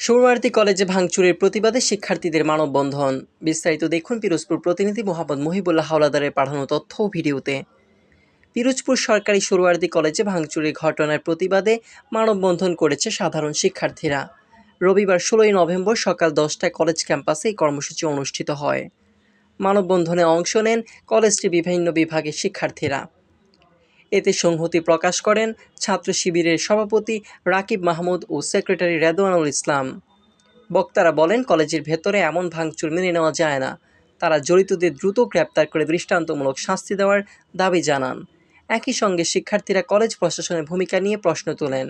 সৌরভারতী কলেজে ভাঙচুরের প্রতিবাদে শিক্ষার্থীদের মানববন্ধন। বিস্তারিত দেখুন পিরোজপুর প্রতিনিধি মোহাম্মদ মহিবুল্লাহ হাওলাদারের পাঠানো তথ্য ভিডিওতে। পিরোজপুর সরকারি সৌরভারতী কলেজে ভাঙচুরের ঘটনার প্রতিবাদে মানববন্ধন করেছে সাধারণ শিক্ষার্থীরা। রবিবার ষোলোই নভেম্বর সকাল দশটায় কলেজ ক্যাম্পাসে এই কর্মসূচি অনুষ্ঠিত হয়। মানববন্ধনে অংশ নেন কলেজটির বিভিন্ন বিভাগের শিক্ষার্থীরা। এতে সংহতি প্রকাশ করেন ছাত্র শিবিরের সভাপতি রাকিব মাহমুদ ও সেক্রেটারি রেদওয়ানুল ইসলাম। বক্তারা বলেন, কলেজের ভেতরে এমন ভাঙচুর মেনে নেওয়া যায় না। তারা জড়িতদের দ্রুত গ্রেপ্তার করে দৃষ্টান্তমূলক শাস্তি দেওয়ার দাবি জানান। একই সঙ্গে শিক্ষার্থীরা কলেজ প্রশাসনের ভূমিকা নিয়ে প্রশ্ন তোলেন,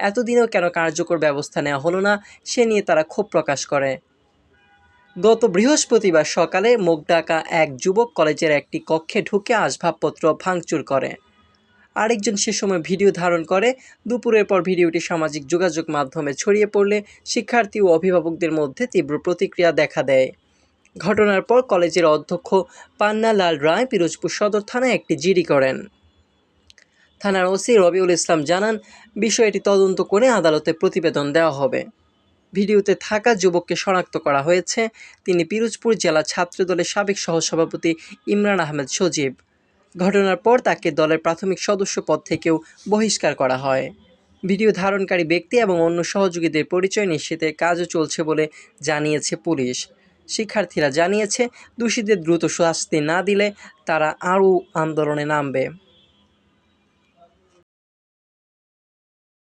এতদিনেও কেন কার্যকর ব্যবস্থা নেওয়া হলো না? সে নিয়ে তারা ক্ষোভ প্রকাশ করে। গত বৃহস্পতিবার সকালে মুগডাকা এক যুবক কলেজের একটি কক্ষে ঢুকে আসবাবপত্র ভাঙচুর করে। আরেকজন সে সময় ভিডিও ধারণ করে। দুপুরের পর ভিডিওটি সামাজিক যোগাযোগ মাধ্যমে ছড়িয়ে পড়লে শিক্ষার্থী ও অভিভাবকদের মধ্যে তীব্র প্রতিক্রিয়া দেখা দেয়। ঘটনার পর কলেজের অধ্যক্ষ পান্না লাল রায় পিরোজপুর সদর থানায় একটি জিডি করেন। থানার ওসি রবিউল ইসলাম জানান, বিষয়টি তদন্ত করে আদালতে প্রতিবেদন দেওয়া হবে। ভিডিওতে থাকা যুবককে শনাক্ত করা হয়েছে। তিনি পিরোজপুর জেলা ছাত্রদলের সাবেক সহসভাপতি ইমরান আহমেদ সজীব। ঘটনার পর তাকে দলের প্রাথমিক সদস্য পদ থেকেও বহিষ্কার করা হয়। ভিডিও ধারণকারী ব্যক্তি এবং অন্য সহযোগীদের পরিচয় নিশ্চিতের কাজও চলছে বলে জানিয়েছে পুলিশ। শিক্ষার্থীরা জানিয়েছে, দোষীদের দ্রুত শাস্তি না দিলে তারা আরও আন্দোলনে নামবে।